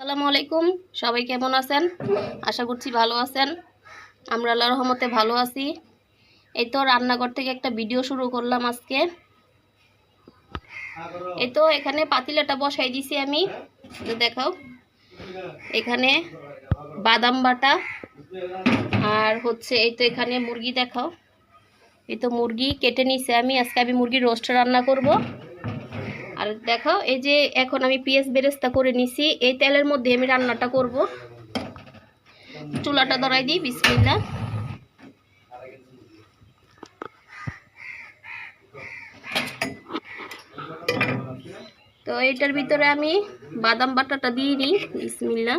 আসসালামু আলাইকুম। সবাই কেমন আছেন? আশা করছি ভালো আছেন। আমরা আল্লাহ রহমতে ভালো আছি। এই তো রান্নাঘর থেকে একটা ভিডিও শুরু করলাম আজকে। এই তো এখানে পাতিলাটা বসাই দিছি আমি। দেখাও। এখানে বাদাম বাটা আর হচ্ছে এই তো এখানে মুরগি দেখাও। এই তো মুরগি কেটে নিছে আমি। আজকে আমি মুরগির রোস্ট রান্না করব। আর দেখো, এই যে এখন আমি পেঁয়াজ বেরেস্তা করে নিছি। এই তেলের মধ্যে আমি রান্নাটা করব। চুলাটা ধরাই দিই বিসমিল্লা তো এটার ভিতরে আমি বাদাম বাটাটা দিয়ে দিই বিসমিল্লা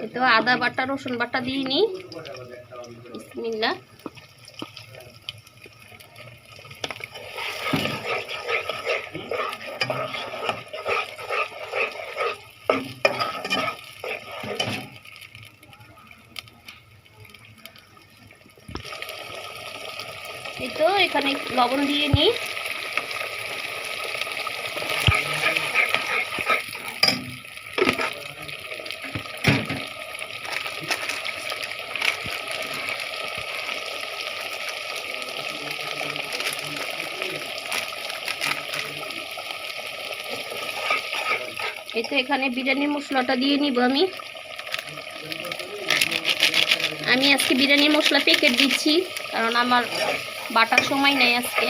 এই তো আদা বাটা, রসুন বাটা দিয়ে নিই বিসমিল্লা এই তো এখানে লবণ দিয়ে নিই এই তো এখানে বিরিয়ানির মশলাটা দিয়ে নিব আমি। আমি আজকে বিরিয়ানির মশলা প্যাকেট দিচ্ছি, কারণ আমার বাটার সময় নেই আজকে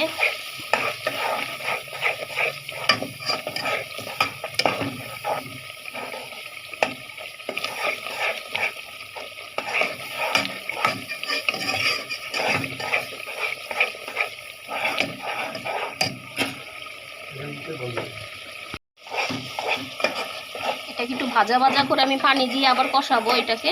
এটাকে একটু ভাজা ভাজা করে আমি পানি দিয়ে আবার কষাবো এটাকে।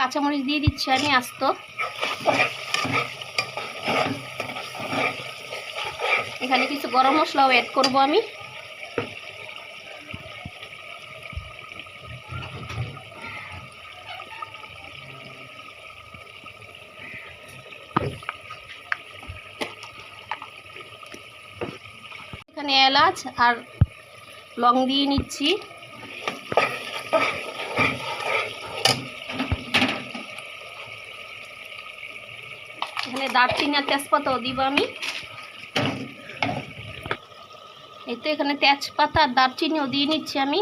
কাঁচামরিচ দিয়ে দিচ্ছি আমি আস্ত। এখানে কিছু গরম মশলাও অ্যাড করব আমি। এখানে এলাচ আর লং দিয়ে নিচ্ছি। এখানে দারচিনি আর তেজপাতাও দিব আমি। এই তো এখানে তেজপাতা আর দারচিনিও দিয়ে নিচ্ছি আমি।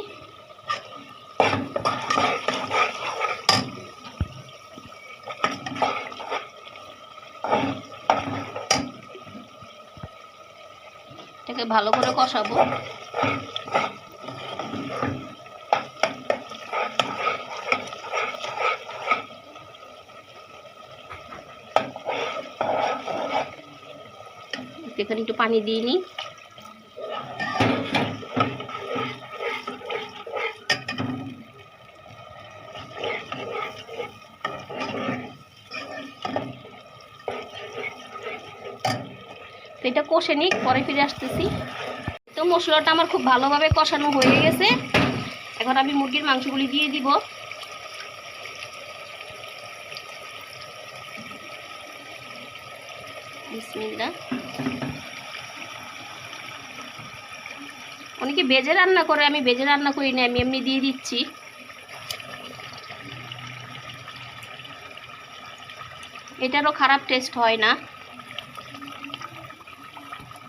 এটাকে ভালো করে কষাবো। এখানে একটু পানি দিয়ে নিই। এটা কষে নিই পরে ফিরে আসতেছি। তো মশলাটা আমার খুব ভালোভাবে কষানো হয়ে গেছে। এখন আমি মুরগির মাংসগুলি দিয়ে দিব। অনেকে বেজে রান্না করে? আমি বেজে রান্না করি না, আমি এমনি দিয়ে দিচ্ছি। এটারও খারাপ টেস্ট হয় না।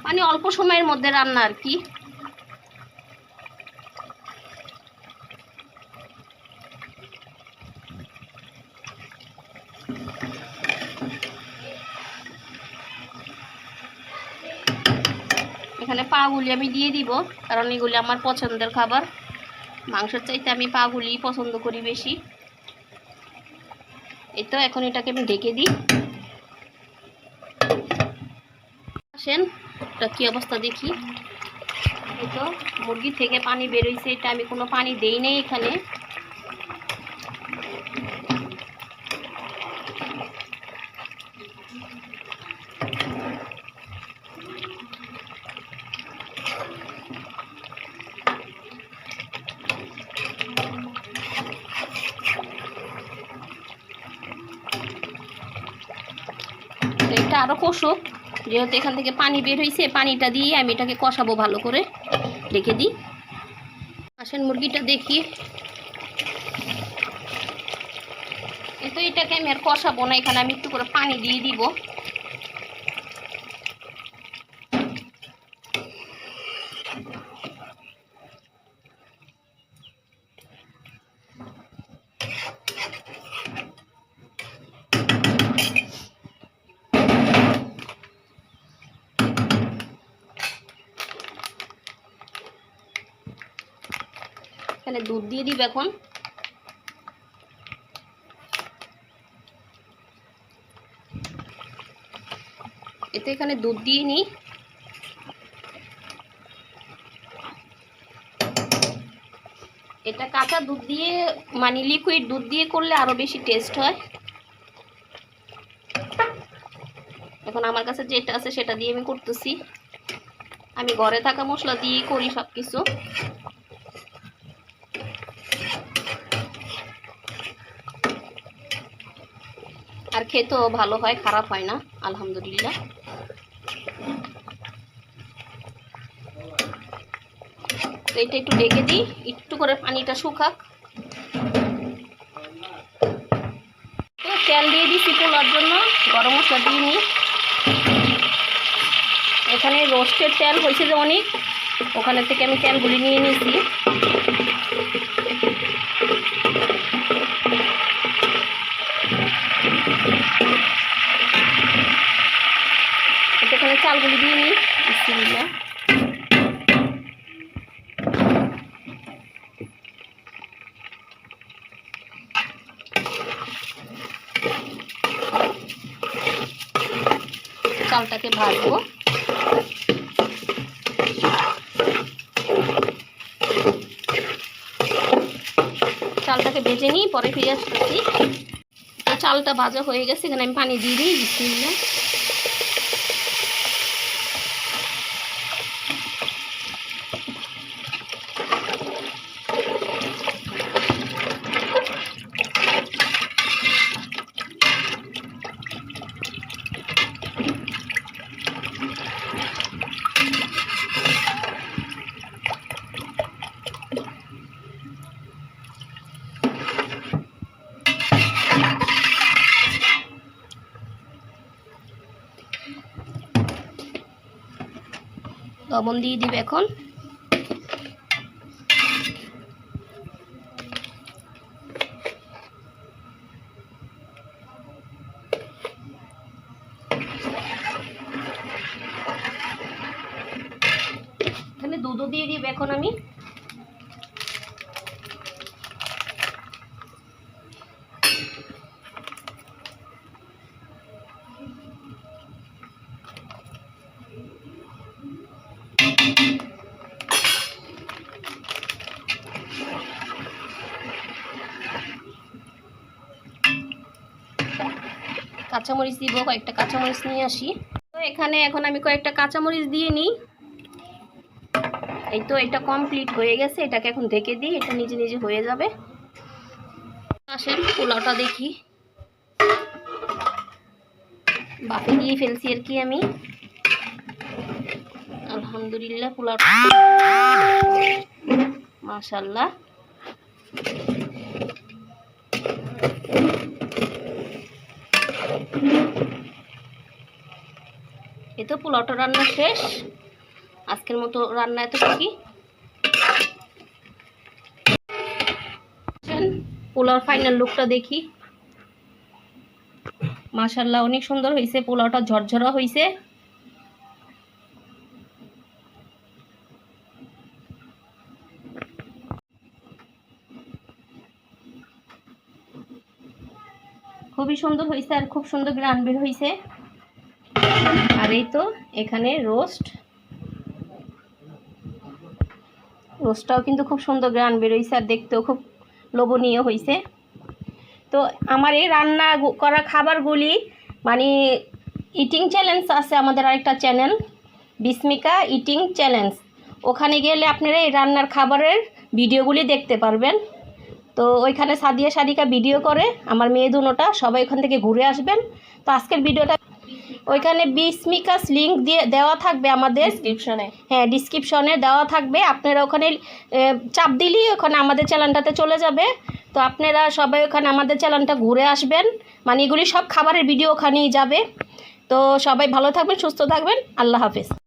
মানে অল্প সময়ের মধ্যে রান্না আর কি। এখানে পাগুলি আমি দিয়ে দিব, কারণ এগুলি আমার পছন্দের খাবার। মাংসের চাইতে আমি পাগুলি পছন্দ করি বেশি। এই তো, এখন এটাকে আমি ঢেকে দিই। আসেন। এটা কী অবস্থা দেখি? এই তো, মুরগি থেকে পানি বেরোইছে এটা আমি কোনো পানি দেই নাই এখানে। এটা আরও কষুক যেহেতু এখান থেকে পানি বের হয়েছে পানিটা দিয়ে আমি এটাকে কষাবো ভালো করে। রেখে দিই। আসেন মুরগিটা দেখি। কিন্তু এটাকে আমি আর কষাবো না, এখানে আমি একটু করে পানি দিয়ে দিব। এখানে দুধ দিয়ে দিব এখন। এতে এখানে দুধ দিয়ে নিই। এটা কাঁচা দুধ দিয়ে মানে লিকুইড দুধ দিয়ে করলে আরও বেশি টেস্ট হয়। এখন আমার কাছে যেটা আছে সেটা দিয়ে আমি করতেছি। আমি ঘরে থাকা মশলা দিয়েই করি সব কিছু খেতেও ভালো হয়, খারাপ হয় না, আলহামদুলিল্লাহ। তো এটা একটু ডেকে দিই, একটু করে পানিটা শুকাক। তেল দিয়ে দিচ্ছি পোলার জন্য, গরম মশলা দিয়ে নিই। এখানে রোস্টের তেল হয়েছে যে অনেক, ওখানে থেকে আমি তেলগুলি নিয়ে নিয়েছি এখানে চালগুলি দিয়ে নিই বিসমিল্লাহ। চালটাকে ভাজবো। চালটাকে ভেজে নিই, পরে ফিরে আসতেছি। তো চালটা ভাজা হয়ে গেছে, এখানে আমি পানি দিয়ে দিই, বিসমিল্লাহ। লবণ দিয়ে দিবে এখন। এখানে দুধও দিয়ে দিব এখন আমি। কাঁচামরিচ দিব, কয়েকটা কাঁচামরিচ নিয়ে আসি। তো এখানে এখন আমি কয়েকটা কাঁচামরিচ দিয়ে নিই। এই তো এটা কমপ্লিট হয়ে গেছে, এটাকে এখন ঢেকে দিই, এটা নিজে নিজে হয়ে যাবে। আসেন, পোলাওটা দেখি। বাপে দিয়ে ফেলছি আর কি আমি। আলহামদুলিল্লাহ পোলাওটা মাশাল্লাহ এই তো পোলাওটা রান্না শেষ। আজকের মতো রান্না এতটুকুই পোলাওর ফাইনাল লুকটা দেখি। মাশাল্লাহ অনেক সুন্দর হয়েছে পোলাওটা ঝরঝরা হয়েছে খুবই সুন্দর হয়েছে আর খুব সুন্দর গ্রান বের হয়েছে আর এই তো এখানে রোস্ট। রোস্টটাও কিন্তু খুব সুন্দর গ্রান বেরোইছে আর দেখতেও খুব লোভনীয় হয়েছে তো আমার এই রান্না করা খাবারগুলি মানে ইটিং চ্যালেঞ্জ আছে আমাদের আরেকটা চ্যানেল বিস্মিকা ইটিং চ্যালেঞ্জ ওখানে গেলে আপনারা এই রান্নার খাবারের ভিডিওগুলি দেখতে পারবেন। তো ওইখানে সাদিয়া সাদিকা ভিডিও করে আমার মেয়ে দুনোটা সবাই ওখান থেকে ঘুরে আসবেন। তো আজকের ভিডিওটা ওইখানে বিসমিকাস লিঙ্ক দিয়ে দেওয়া থাকবে আমাদের ডিসক্রিপশনে হ্যাঁ ডিসক্রিপশনে দেওয়া থাকবে। আপনারা ওখানে চাপ দিলেই ওখানে আমাদের চ্যানেলটাতে চলে যাবে। তো আপনারা সবাই ওখানে আমাদের চ্যানেলটা ঘুরে আসবেন। মানে এগুলি সব খাবারের ভিডিও ওখানেই যাবে। তো সবাই ভালো থাকবেন সুস্থ থাকবেন। আল্লাহ হাফিজ।